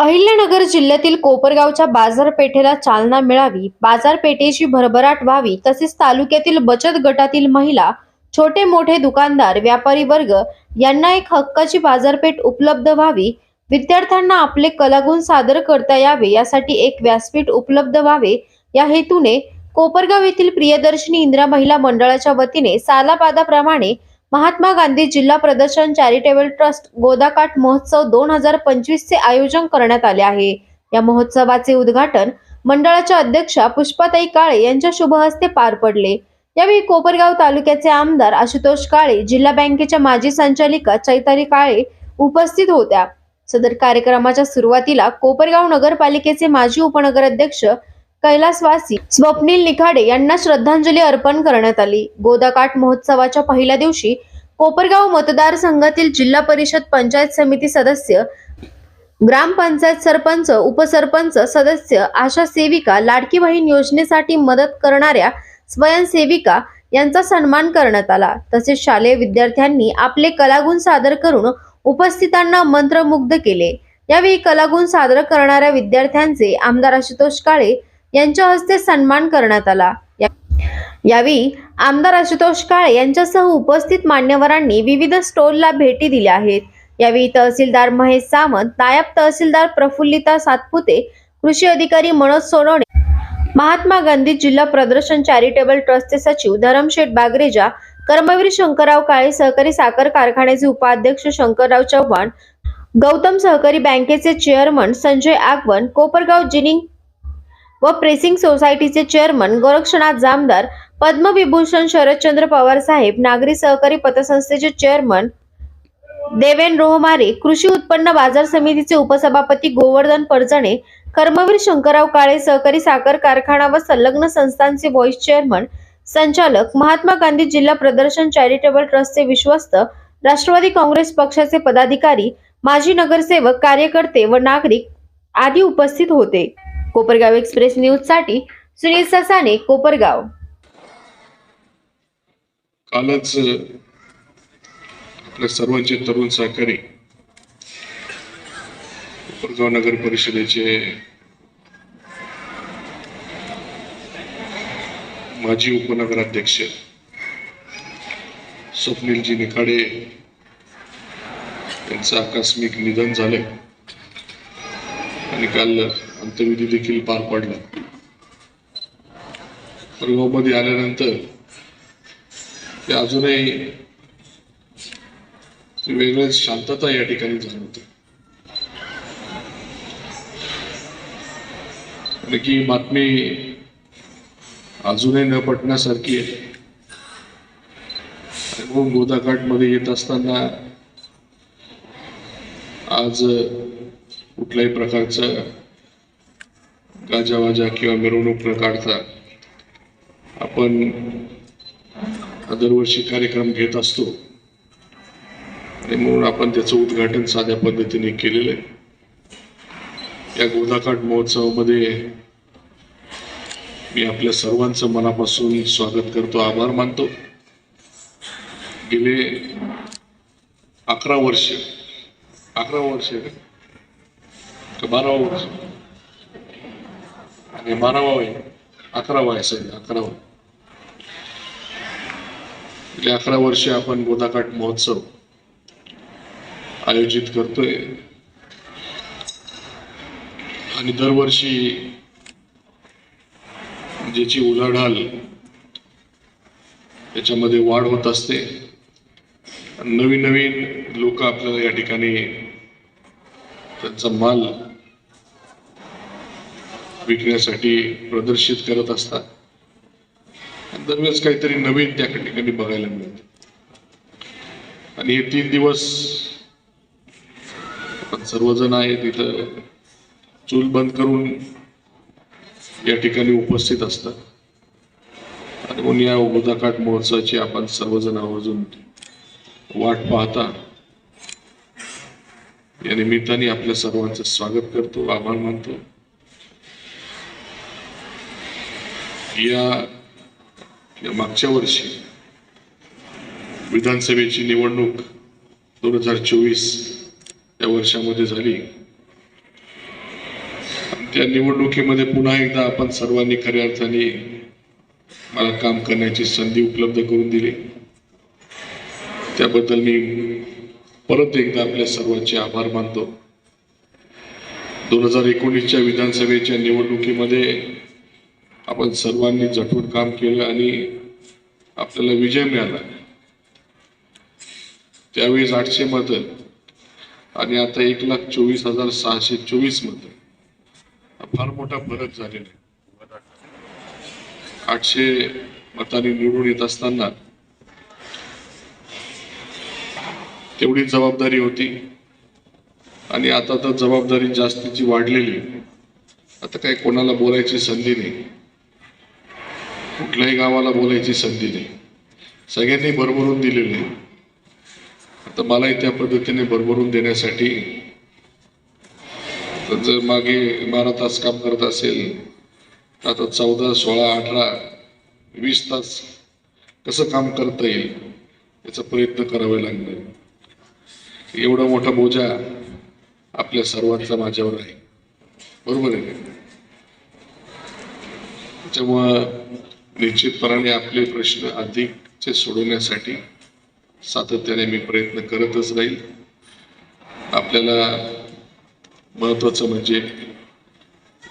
अहिल्यानगर जिल्ह्यातील कोपरगावच्या बाजारपेठेला चालना मिळावी बाजारपेठेची भरभराट व्हावी तसेच तालुक्यातील बचत गटातील महिला छोटे मोठे दुकानदार व्यापारी वर्ग यांना एक हक्काची बाजारपेठ उपलब्ध व्हावी विद्यार्थ्यांना आपले कलागुण सादर करता यावे यासाठी एक व्यासपीठ उपलब्ध व्हावे. या हेतूने कोपरगाव येथील प्रियदर्शनी इंदिरा महिला मंडळाच्या वतीने सालाबादाप्रमाणे महात्मा गांधी जिल्हा प्रदर्शन चॅरिटेबल ट्रस्ट गोदाकाठ महोत्सव दोन हजार पंचवीस चे आयोजन करण्यात आले आहे. या महोत्सवाचे उद्घाटन मंडळाच्या अध्यक्षा पुष्पाताई काळे यांच्या शुभ हस्ते पार पडले. यावेळी कोपरगाव तालुक्याचे आमदार आशुतोष काळे जिल्हा बँकेच्या माजी संचालिका चैताली काळे उपस्थित होत्या. सदर कार्यक्रमाच्या सुरुवातीला कोपरगाव नगरपालिकेचे माजी उपनगराध्यक्ष कैलासवासी स्वप्नील निखाडे यांना श्रद्धांजली अर्पण करण्यात आली. गोदाकाठ महोत्सवाच्या पहिल्या दिवशी कोपरगाव मतदारसंघातील जिल्हा परिषद पंचायत समिती सदस्य ग्रामपंचायत सरपंच उपसरपंच सदस्य आशा सेविका लाडकी बहीण योजनेसाठी मदत करणाऱ्या स्वयंसेविका यांचा सन्मान करण्यात आला. तसेच शालेय विद्यार्थ्यांनी आपले कलागुण सादर करून उपस्थितांना मंत्रमुग्ध केले. यावेळी कलागुण सादर करणाऱ्या विद्यार्थ्यांचे आमदार आशुतोष काळे यांच्या हस्ते सन्मान करण्यात आला. यावेळी आमदार आशुतोष काळे यांच्यासह उपस्थित मान्यवरांनी विविध स्टॉलला भेटी दिल्या आहेत. यावेळी तहसीलदार महेश सावंत नायब तहसीलदार प्रफुल्लिता सातपुते कृषी अधिकारी मनोज सोनवणे महात्मा गांधी जिल्हा प्रदर्शन चॅरिटेबल ट्रस्टचे सचिव धरमशेठ बागरेजा कर्मवीर शंकरराव काळे सहकारी साखर कारखान्याचे उपाध्यक्ष शंकरराव चव्हाण गौतम सहकारी बँकेचे चेअरमन संजय आगवण कोपरगाव जिनिंग व प्रेसिंग सोसायटीचे चेअरमन गोरक्षनाथ जामदार पद्मविभूषण शरदचंद्र पवार साहेब नागरी सहकारी पतसंस्थेचे चेअरमन देवेन रोहमारे कृषी उत्पन्न बाजार समितीचे उपसभापती गोवर्धन परजणे कर्मवीर शंकरराव काळे सहकारी साखर कारखाना व संलग्न संस्थांचे व्हाईस चेअरमन संचालक महात्मा गांधी जिल्हा प्रदर्शन चॅरिटेबल ट्रस्टचे विश्वस्त राष्ट्रवादी काँग्रेस पक्षाचे पदाधिकारी माजी नगरसेवक कार्यकर्ते व नागरिक आदी उपस्थित होते. कोपरगाव एक्सप्रेस न्यूजसाठी सुनील ससाने कोपरगाव. कालच आपल्या सर्वांचे तरुण सहकारी कोपरगाव नगर परिषदेचे माजी उपनगराध्यक्ष स्वप्नीलजी निखाडे यांचं आकस्मिक निधन झालं. आणि काल अंत्यविधी देखील पार पडला. कोपरगावमध्ये आल्यानंतर ते अजूनही वेगळ्याच शांतता या ठिकाणी जाणवते. आणि की बातमी अजूनही न पटण्यासारखी आहे. आणि मग मध्ये येत असताना आज कुठल्याही प्रकारचं गाजावाजा किंवा मिरवणूक न काढता आपण हा दरवर्षी कार्यक्रम घेत असतो. आणि म्हणून आपण त्याचं उद्घाटन साध्या पद्धतीने केलेलं आहे. या गोदाकाठ महोत्सवामध्ये मी आपल्या सर्वांचं मनापासून स्वागत करतो आभार मानतो. गेले अकरा वर्ष. अकरा वर्ष का? बारा वर्ष? आणि बारावा आहे अकरावा आहे सर अकरावा अकरा वर्ष आपण गोदाकाठ महोत्सव आयोजित करतोय. आणि दरवर्षी ज्याची उलाढाल त्याच्यामध्ये वाढ होत असते. नवीन नवीन लोक आपल्याला या ठिकाणी त्यांचा माल विकण्यासाठी प्रदर्शित करत असतात. दरवेळेस काहीतरी नवीन त्या ठिकाणी बघायला मिळते. आणि हे तीन दिवस आपण सर्वजण आहे तिथं चूल बंद करून या ठिकाणी उपस्थित असतात. आणि म्हणून या उदाकाठ महोत्सवाची आपण सर्वजण आवर्जून वाट पाहता. या निमित्ताने आपल्या सर्वांचं स्वागत करतो आभार मानतो. या मागच्या वर्षी विधानसभेची निवडणूक दोन हजार चोवीस या वर्षामध्ये झाली. त्या निवडणुकीमध्ये पुन्हा एकदा आपण सर्वांनी खऱ्या अर्थाने मला काम करण्याची संधी उपलब्ध करून दिली. त्याबद्दल मी परत एकदा आपल्या सर्वांचे आभार मानतो. दोन हजार एकोणीसच्या विधानसभेच्या निवडणुकीमध्ये आपण सर्वांनी झटून काम केलं आणि आपल्याला विजय मिळाला. त्यावेळेस आठशे मत आणि आता एक लाख चोवीस हजार सहाशे चोवीस मत. फार मोठा फरक झालेला आहे. आठशे मतांनी निवडून येत असताना तेवढी जबाबदारी होती आणि आता तर जबाबदारी जास्तीची वाढलेली आता काही कोणाला बोलायची संधी नाही. कुठल्याही गावाला बोलायची संधी नाही. सगळ्यांनी भरभरून दिलेली आहे. आता मलाही त्या पद्धतीने भरभरून देण्यासाठी जर मागे बारा तास काम करत असेल तर आता चौदा सोळा अठरा वीस तास कसं काम करता येईल याचा प्रयत्न करावे लागणार एवढा मोठा बोजा आपल्या सर्वांचा माझ्यावर आहे. बरोबर आहे त्यामुळं त्याच्यामुळं निश्चितपणाने आपले प्रश्न अधिकचे सोडवण्यासाठी सातत्याने मी प्रयत्न करतच राहील. आपल्याला महत्वाचं म्हणजे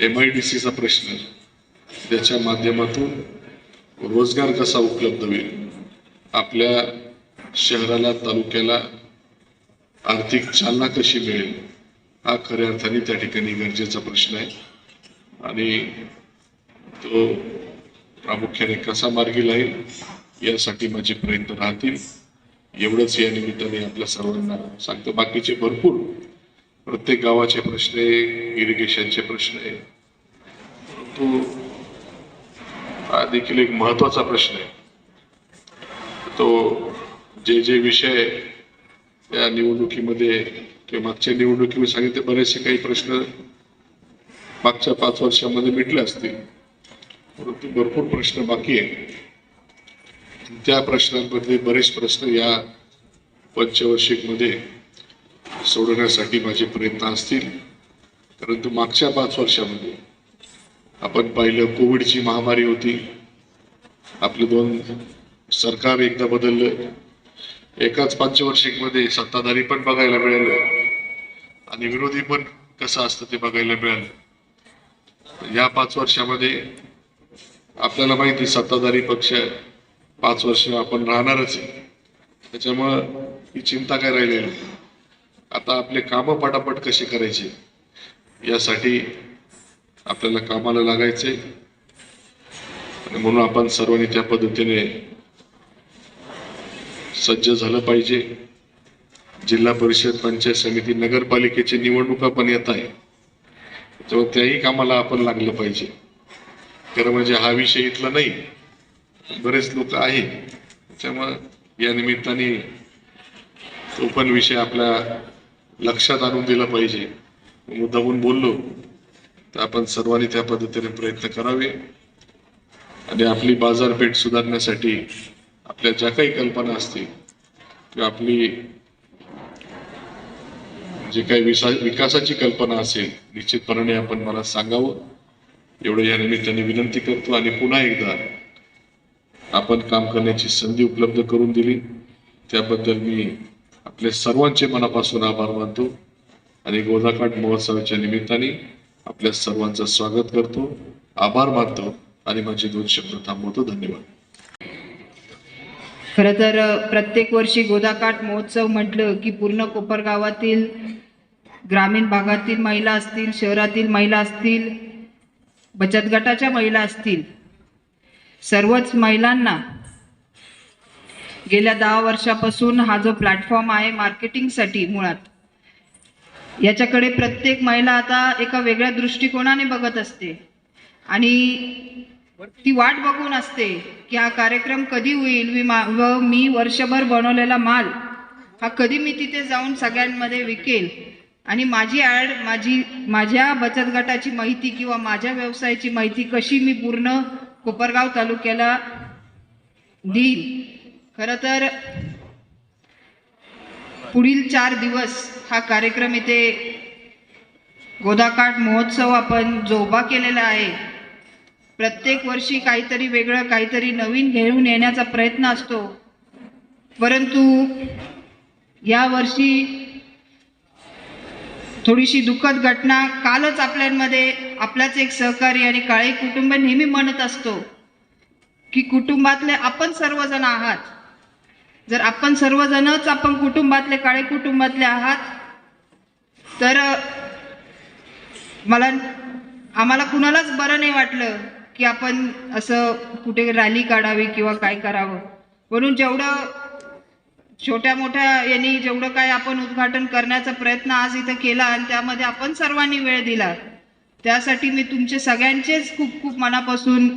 एम आय डी सीचा प्रश्न त्याच्या माध्यमातून रोजगार कसा उपलब्ध होईल? आपल्या शहराला तालुक्याला आर्थिक चालना कशी मिळेल? हा खऱ्या अर्थाने त्या ठिकाणी गरजेचा प्रश्न आहे. आणि तो प्रामुख्याने कसा मार्गी लाईल यासाठी माझे प्रयत्न राहतील. एवढंच या निमित्ताने आपल्या सर्वांना सांगतो. बाकीचे भरपूर प्रत्येक गावाचे प्रश्न आहे इरिगेशनचे प्रश्न आहे. परंतु हा देखील एक महत्त्वाचा प्रश्न आहे. तो जे जे विषय या निवडणुकीमध्ये किंवा मागच्या निवडणुकीमध्ये सांगितले बरेचसे काही प्रश्न मागच्या पाच वर्षामध्ये मिटले असतील. परंतु भरपूर प्रश्न बाकी आहे त्या प्रश्नांमध्ये बरेच प्रश्न या पंचवर्षिकमध्ये सोडवण्यासाठी माझे प्रयत्न असतील. परंतु मागच्या पाच वर्षामध्ये आपण पाहिलं कोविडची महामारी होती. आपले दोन सरकार एकदा बदललं. एकाच पंचवर्षिकमध्ये सत्ताधारी पण बघायला मिळालं. आणि विरोधी पण कसं असतं ते बघायला मिळालं. या पाच वर्षामध्ये आपल्याला माहिती सत्ताधारी पक्ष पाच वर्ष आपण राहणारच आहे. त्याच्यामुळं ही चिंता काय राहिलेली नाही. आता आपले कामं पटापट कसे करायचे? यासाठी आपल्याला कामाला लागायचे आणि म्हणून आपण सर्वांनी त्या पद्धतीने सज्ज झालं पाहिजे. जिल्हा परिषद पंचायत समिती नगरपालिकेची निवडणुका पण येत आहे त्यामुळे त्याही कामाला आपण लागलं पाहिजे. खरं म्हणजे हा विषय इथला नाही. बरेच लोक आहे त्यामुळं या निमित्ताने तो पण विषय आपल्या लक्षात आणून दिला पाहिजे. मुद्दाहून बोललो तर आपण सर्वांनी त्या पद्धतीने प्रयत्न करावे. आणि आपली बाजारपेठ सुधारण्यासाठी आपल्या ज्या काही कल्पना असतील किंवा आपली जे काही विसा विकासाची कल्पना असेल निश्चितपणे आपण मला सांगावं. एवढं या निमित्ताने विनंती करतो आणि पुन्हा एकदा आपण काम करण्याची संधी उपलब्ध करून दिली. त्याबद्दल मी आपले सर्वांचे मनापासून आभार मानतो आणि गोदाकाठ महोत्सवाच्या निमित्ताने आपल्या सर्वांचं स्वागत करतो. आभार मानतो आणि माझे दोन शब्द थांबवतो. धन्यवाद. खर तर प्रत्येक वर्षी गोदाकाठ महोत्सव म्हटलं की पूर्ण कोपरगावातील ग्रामीण भागातील महिला असतील शहरातील महिला असतील बचत गटाच्या महिला असतील. सर्वच महिलांना गेल्या दहा वर्षापासून हा जो प्लॅटफॉर्म आहे मार्केटिंगसाठी मुळात याच्याकडे प्रत्येक महिला आता एका वेगळ्या दृष्टिकोनाने बघत असते. आणि ती वाट बघून असते की हा कार्यक्रम कधी होईल मी मा- व मी वर्षभर बनवलेला माल हा कधी मी तिथे जाऊन सगळ्यांमध्ये विकेल. आणि माझी ॲड माझी माझ्या बचत गटाची माहिती किंवा माझ्या व्यवसायाची माहिती कशी मी पूर्ण कोपरगाव तालुक्याला देईल खरं तर पुढील चार दिवस हा कार्यक्रम इथे गोदाकाठ महोत्सव आपण जोबा केलेला आहे प्रत्येक वर्षी काहीतरी वेगळं काहीतरी नवीन घेऊन येण्याचा प्रयत्न असतो. परंतु या वर्षी थोडीशी दुःखद घटना कालच आपल्यामध्ये आपलाच एक सहकारी आणि काळे कुटुंब नेहमी म्हणत असतो की कुटुंबातले आपण सर्वजण आहात. जर आपण सर्वजणच आपण कुटुंबातले काळे कुटुंबातले आहात तर मला आम्हाला कुणालाच बरं नाही वाटलं की आपण असं कुठे रॅली काढावी किंवा काय करावं. म्हणून जेवढं छोट्या मोठ्या यांनी जेवढं काय आपण उद्घाटन करण्याचा प्रयत्न आज इथं केला आणि त्यामध्ये आपण सर्वांनी वेळ दिला त्यासाठी मी तुमचे सगळ्यांचेच खूप खूप मनापासून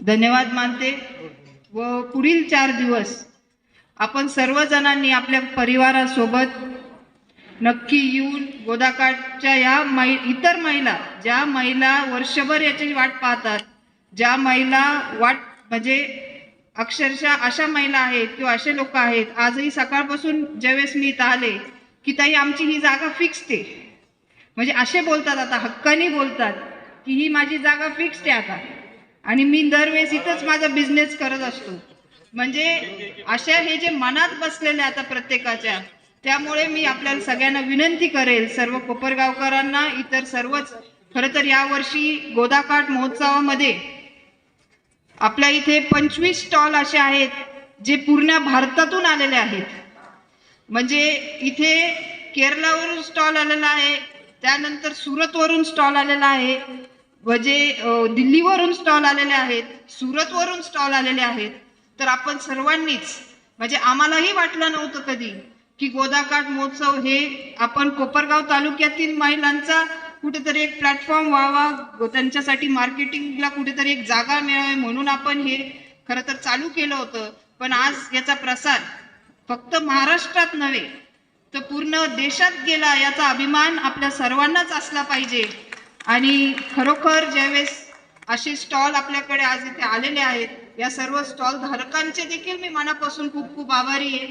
धन्यवाद मानते. व पुढील चार दिवस आपण सर्वजणांनी आपल्या परिवारासोबत नक्की येऊन गोदाकाठच्या या मै इतर महिला ज्या महिला वर्षभर याची वाट पाहतात ज्या महिला वाट म्हणजे अक्षरशः अशा महिला आहेत किंवा असे लोक आहेत आजही सकाळपासून ज्यावेळेस मी इथं आले की ताई आमची ही जागा फिक्स आहे म्हणजे असे बोलतात आता हक्कानी बोलतात की ही माझी जागा फिक्स आहे आता. आणि मी दरवेळेस इथंच माझा बिझनेस करत असतो. म्हणजे अशा हे जे मनात बसलेले आता प्रत्येकाच्या त्यामुळे मी आपल्याला सगळ्यांना विनंती करेल सर्व कोपरगावकरांना इतर सर्वच खरं तर यावर्षी गोदाकाठ महोत्सवामध्ये आपल्या इथे पंचवीस स्टॉल असे आहेत जे पूर्ण भारतातून आलेले आहेत. म्हणजे इथे केरळावरून स्टॉल आलेला आहे त्यानंतर सुरतवरून स्टॉल आलेला आहे म्हणजे दिल्लीवरून स्टॉल आलेले आहेत सुरतवरून स्टॉल आलेले आहेत. तर आपण सर्वांनीच म्हणजे आम्हालाही वाटलं नव्हतं कधी की गोदाकाठ महोत्सव हे आपण कोपरगाव तालुक्यातील महिलांचा कुठेतरी एक प्लॅटफॉर्म व्हावा त्यांच्यासाठी मार्केटिंगला कुठेतरी एक जागा मिळावी म्हणून आपण हे खरं तर चालू केलं होतं. पण आज याचा प्रसार फक्त महाराष्ट्रात नव्हे तर पूर्ण देशात गेला याचा अभिमान आपल्या सर्वांनाच असला पाहिजे. आणि खरोखर ज्यावेळेस असे स्टॉल आपल्याकडे आज इथे आलेले आहेत या सर्व स्टॉल धारकांचे देखील मी मनापासून खूप खूप आभारी आहे.